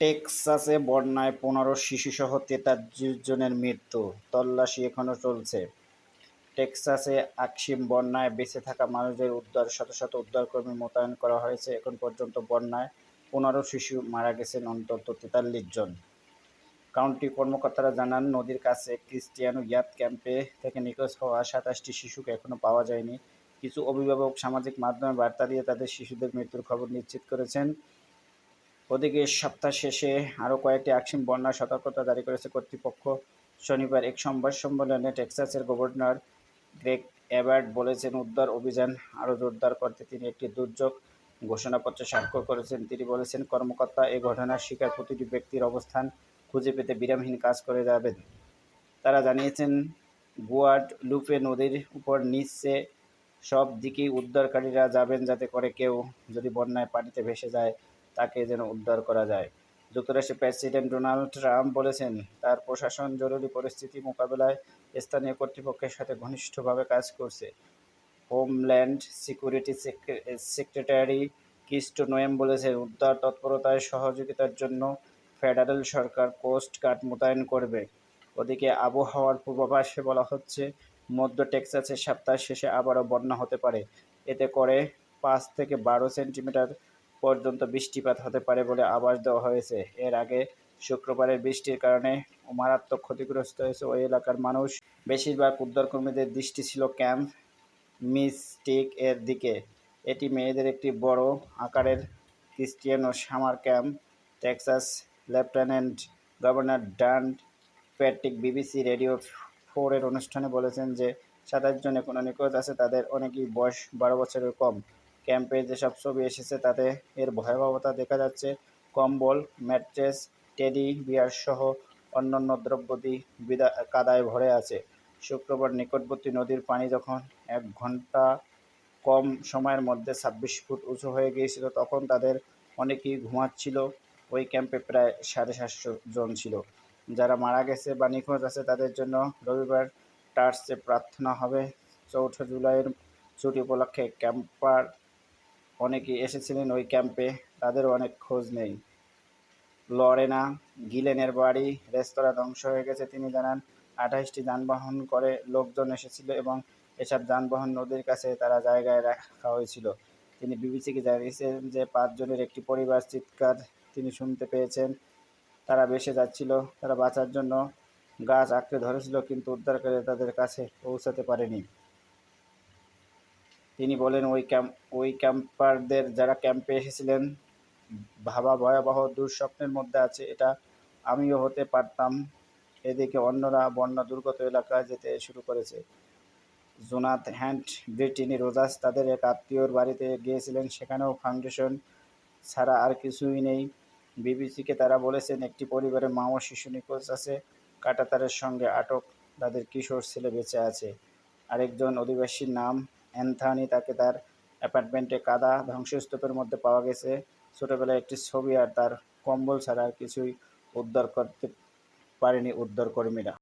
টেক্সাসে বন্যায় পনেরো শিশুসহ তেতাল্লিশ জনের মৃত্যু। তল্লাশি এখনও চলছে। টেক্সাসে আকসিম বন্যায় বেঁচে থাকা মানুষদের উদ্ধার, শত শত উদ্ধারকর্মী মোতায়েন করা হয়েছে। এখন পর্যন্ত বন্যায় পনেরো শিশু মারা গেছেন, অন্তত তেতাল্লিশ জন। কাউন্টি কর্মকর্তারা জানান, নদীর কাছে ক্রিস্টিয়ানো ইয়াত ক্যাম্পে থেকে নিখোঁজ হওয়া সাতাশটি শিশুকে এখনও পাওয়া যায়নি। কিছু অভিভাবক সামাজিক মাধ্যমে বার্তা দিয়ে তাদের শিশুদের মৃত্যুর খবর নিশ্চিত করেছেন। ওদিকে সপ্তাহ শেষে আরও কয়েকটি আকসিম বন্যার সতর্কতা জারি করেছে কর্তৃপক্ষ। শনিবার এক সংবাদ সম্মেলনে টেক্সাসের গভর্নর গ্রেগ অ্যাবার্ট বলেছেন, উদ্ধার অভিযান আরও জোরদার করতে তিনি একটি দুর্যোগ ঘোষণাপত্রে স্বাক্ষর করেছেন। তিনি বলেছেন, কর্মকর্তা এ ঘটনার শিকার প্রতিটি ব্যক্তির অবস্থান খুঁজে পেতে বিরামহীন কাজ করে যাবেন। তারা জানিয়েছেন গুয়ার্ড লুপে নদীর উপর নিচে সব দিকেই উদ্ধারকারীরা যাবেন যাতে করে কেউ যদি বন্যায় পানিতে ভেসে যায়। তাকে যেন উদ্ধার করা যায়। যুক্তরাষ্ট্রের প্রেসিডেন্ট ডোনাল্ড ট্রাম্প বলেছেন, তার প্রশাসন জরুরি পরিস্থিতি মোকাবেলায় স্থানীয় কর্তৃপক্ষের সাথে ঘনিষ্ঠভাবে কাজ করছে। Homeland security secretary Kristi Noem বলেছেন, উদ্ধার তৎপরতায় সহযোগিতার জন্য ফেডারেল সরকার কোস্ট গার্ড মোতায়েন করবে। ওদিকে আবহাওয়ার পূর্বাভাসে বলা হচ্ছে, মধ্য টেক্সাসের সপ্তাহ শেষে আবারও বন্যা হতে পারে। এতে করে পাঁচ থেকে বারো সেন্টিমিটার পর্যন্ত বৃষ্টিপাত হতে পারে বলে আভাস দেওয়া হয়েছে। এর আগে শুক্রবারের বৃষ্টির কারণে মারাত্মক ক্ষতিগ্রস্ত হয়েছে ওই এলাকার মানুষ। বেশিরভাগ উদ্ধারকর্মীদের দৃষ্টি ছিল ক্যাম্প মিস্টিক এর দিকে। এটি মেয়েদের একটি বড় আকারের Cristiano summer camp, Texas lieutenant governor Dan Patrick BBC radio ফোরের অনুষ্ঠানে বলেছেন যে সাতাশ জন এখনও নিখোঁজ আছে, তাদের অনেকেই বয়স বারো বছরের কম। ক্যাম্পে যেসব ছবি এসেছে তাতে এর ভয়াবহতা দেখা যাচ্ছে। কম্বল, ম্যাট্রেস, টেডি, বিয়ার সহ অন্যান্য দ্রব্যাদি বিদা কাদায় ভরে আছে। শুক্রবার নিকটবর্তী নদীর পানি যখন এক ঘণ্টা কম সময়ের মধ্যে ছাব্বিশ ফুট উঁচু হয়ে গিয়েছিল, তখন তাদের অনেকেই ঘুমাচ্ছিল। ওই ক্যাম্পে প্রায় সাড়ে সাতশো জন ছিল। যারা মারা গেছে বা নিখোঁজ আছে, তাদের জন্য রবিবার টার্সে প্রার্থনা হবে। চৌঠা জুলাইয়ের ছুটি উপলক্ষে ক্যাম্পার অনেকেই এসেছিলেন ওই ক্যাম্পে তাদেরও অনেক খোঁজ নেই। লরেনা গিলেনের বাড়ি রেস্তোরাঁ ধ্বংস হয়ে গেছে, তিনি জানান, আঠাশটি যানবাহন করে লোকজন এসেছিল এবং এসব যানবাহন নদীর কাছে তারা জায়গায় রাখা হয়েছিল। তিনি বিবিসিকে জানিয়েছেন যে, পাঁচজনের একটি পরিবার চিৎকার তিনি শুনতে পেয়েছেন। তারা ভেসে যাচ্ছিল, তারা বাঁচার জন্য গাছ আঁকড়ে ধরেছিল, কিন্তু উদ্ধারকারী তাদের কাছে পৌঁছাতে পারেনি। তিনি বলেন, ওই ক্যাম্প, ওই ক্যাম্পারদের যারা ক্যাম্পে এসেছিলেন, ভাবা ভয়াবহ দুঃস্বপ্নের মধ্যে আছে। এটা আমিও হতে পারতাম। এদিকে অন্যরা বন্যা দুর্গত এলাকায় যেতে শুরু করেছে। জোনাথ হ্যান্ড ব্রিটিনি রোজাস তাদের এক আত্মীয়র বাড়িতে গিয়েছিলেন। সেখানেও ফাউন্ডেশন ছাড়া আর কিছুই নেই। বিবিসিকে তারা বলেছেন, একটি পরিবারের মা ও শিশু নিখোঁজ আছে। কাটাতারের সঙ্গে আটক তাদের কিশোর ছেলে বেঁচে আছে। আরেকজন অধিবাসীর নাম অ্যান্থানি তাকে তার অ্যাপার্টমেন্টে কাদা ধ্বংসস্তূপের মধ্যে পাওয়া গেছে। ছোটোবেলায় একটি ছবি আর তার কম্বল ছাড়া আর কিছুই উদ্ধার করতে পারেনি উদ্ধারকর্মীরা।